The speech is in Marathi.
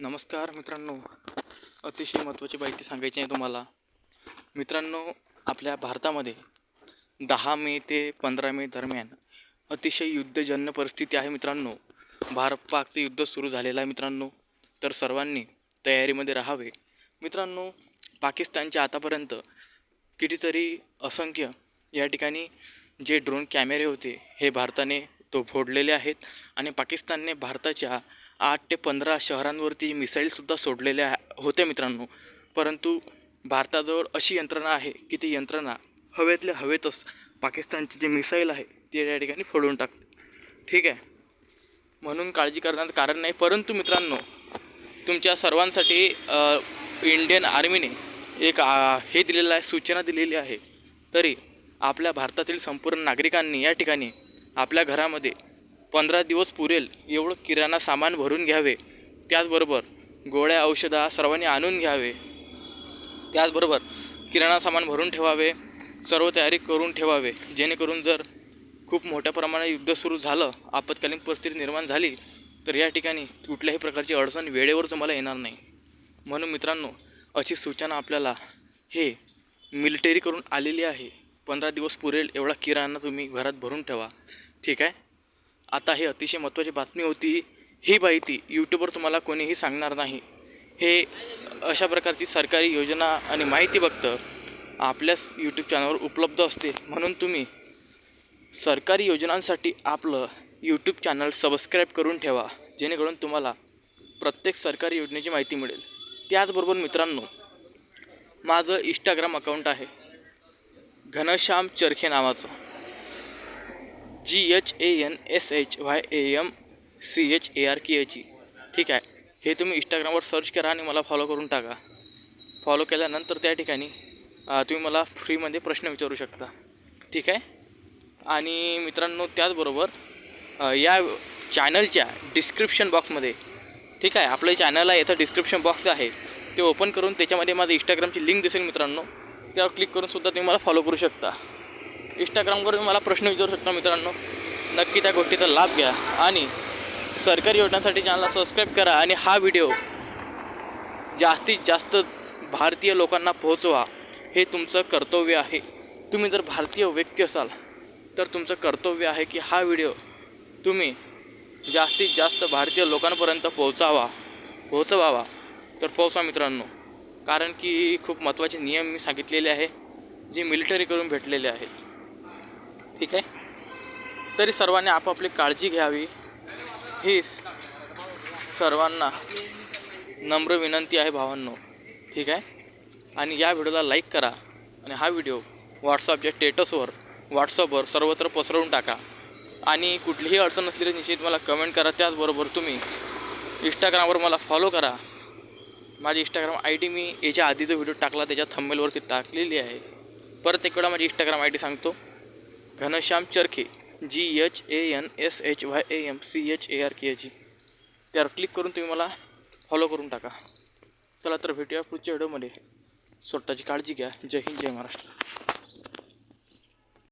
नमस्कार मित्रांनो. अतिशय महत्त्वाची माहिती सांगायची आहे तुम्हाला. मित्रांनो आपल्या भारतामध्ये दहा मे ते पंधरा मे दरम्यान अतिशय युद्धजन्य परिस्थिती आहे मित्रांनो. भारत पाकचं युद्ध सुरू झालेलं आहे मित्रांनो. तर सर्वांनी तयारीमध्ये राहावे. मित्रांनो पाकिस्तानच्या आतापर्यंत कितीतरी असंख्य या ठिकाणी जे ड्रोन कॅमेरे होते हे भारताने तो फोडलेले आहेत. आणि पाकिस्तानने भारताच्या आठ ते पंधरा शहरांवरती मिसाईलसुद्धा सोडलेल्या होते होत्या मित्रांनो. परंतु भारताजवळ अशी यंत्रणा आहे की ती यंत्रणा हवेतल्या हवेतच पाकिस्तानची जे मिसाईल आहे ते या ठिकाणी फोडून टाकते. ठीक आहे? म्हणून काळजी करण्याचं कारण नाही. परंतु मित्रांनो तुमच्या सर्वांसाठी इंडियन आर्मीने एक आ, हे दिलेलं आहे सूचना दिलेली आहे. तरी आपल्या भारतातील संपूर्ण नागरिकांनी या ठिकाणी आपल्या घरामध्ये पंधरा दिवस पुरेल एवढं किराणा सामान भरून घ्यावे. त्याचबरोबर गोळ्या औषधा सर्वांनी आणून घ्यावे. त्याचबरोबर किराणा सामान भरून ठेवावे सर्व तयारी करून ठेवावे. जेणेकरून जर खूप मोठ्या प्रमाणात युद्ध सुरू झालं आपत्कालीन परिस्थिती निर्माण झाली तर या ठिकाणी कुठल्याही प्रकारची अडचण वेळेवर तुम्हाला येणार नाही. म्हणून मित्रांनो अशी सूचना आपल्याला हे मिलिटरी करून आलेली आहे. पंधरा दिवस पुरेल एवढा किराणा तुम्ही घरात भरून ठेवा. ठीक आहे? आता हे अतिशय महत्त्वाची बातमी होती. ही माहिती यूट्यूबवर तुम्हाला कोणीही सांगणार नाही. हे अशा प्रकारची सरकारी योजना आणि माहिती बघतं आपल्याच यूट्यूब चॅनलवर उपलब्ध असते. म्हणून तुम्ही सरकारी योजनांसाठी आपलं यूट्यूब चॅनल सबस्क्राईब करून ठेवा. जेणेकरून तुम्हाला प्रत्येक सरकारी योजनेची माहिती मिळेल. त्याचबरोबर मित्रांनो माझं इंस्टाग्राम अकाउंट आहे. घनश्याम चरखे नावाचं. G H A N S H Y A M C H A R K E ठीक आहे. हे तुम्ही इंस्टाग्रामवर सर्च करा आणि मला फॉलो करून टाका. फॉलो केल्यानंतर त्या ठिकाणी तुम्ही मला फ्रीमध्ये प्रश्न विचारू शकता. ठीक आहे? आणि मित्रांनो त्याचबरोबर या चॅनलच्या डिस्क्रिप्शन बॉक्समध्ये ठीक आहे आपलं चॅनल आहे याचं डिस्क्रिप्शन बॉक्स आहे. ते ओपन करून त्याच्यामध्ये माझं इंस्टाग्रामची लिंक दिसेल मित्रांनो. त्यावर क्लिक करून सुद्धा तुम्ही मला फॉलो करू शकता. इंस्टाग्रामवर तुम्ही मला प्रश्न विचारू शकता मित्रांनो. नक्की त्या गोष्टीचा लाभ घ्या. आणि सरकारी योजनांसाठी चॅनलला सबस्क्राईब करा आणि हा व्हिडिओ जास्तीत जास्त भारतीय लोकांना पोहोचवा. हे तुमचं कर्तव्य आहे. तुम्ही जर भारतीय व्यक्ती असाल तर तुमचं कर्तव्य आहे की हा व्हिडिओ तुम्ही जास्तीत जास्त भारतीय लोकांपर्यंत पोहोचावा. पोहोचवावा. तर पोहोचा मित्रांनो. कारण की खूप महत्त्वाचे नियम मी सांगितलेले आहे जे मिलिटरी करून भेटलेले आहेत. ठीक आहे? तरी सर्वांनी आपापली काळजी घ्यावी. हीच सर्वांना नम्र विनंती आहे भावांनो. ठीक आहे? आणि या व्हिडिओला लाईक करा आणि हा व्हिडिओ व्हॉट्सअपच्या स्टेटसवर व्हॉट्सअपवर सर्वत्र पसरवून टाका. आणि कुठलीही अडचण असली तर निश्चित मला कमेंट करा. त्याचबरोबर तुम्ही इंस्टाग्रामवर मला फॉलो करा. माझी इंस्टाग्राम आय डी मी याच्या आधी जो व्हिडिओ टाकला त्याच्या थंबेलवरती टाकलेली आहे. परत एक वेळा माझी इंस्टाग्राम आय डी सांगतो. Ghanshyam Charkhe G H A N S H Y A M C H A R K G त्यावर क्लिक करून तुम्ही मला फॉलो करून टाका. चला तर भेटूया पुढच्या व्हिडिओमध्ये स्वतःची काळजी घ्या. जय हिंद जय महाराष्ट्र.